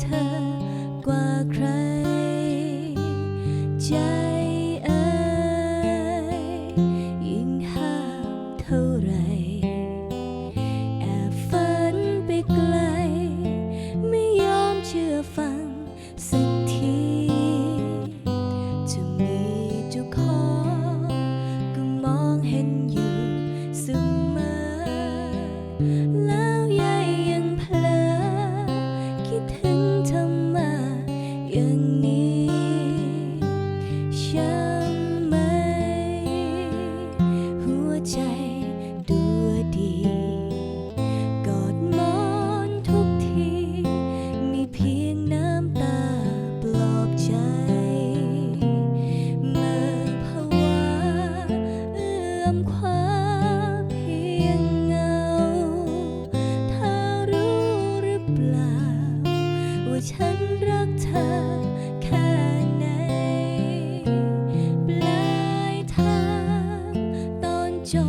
เธอกว่าใคร ใจเอ่ยยิ่งหาเท่าไร แอบฝันไปไกล ไม่ยอมเชื่อฟังสักที จะมีจ้าขอก็มองเห็นอยู่เสมอ 就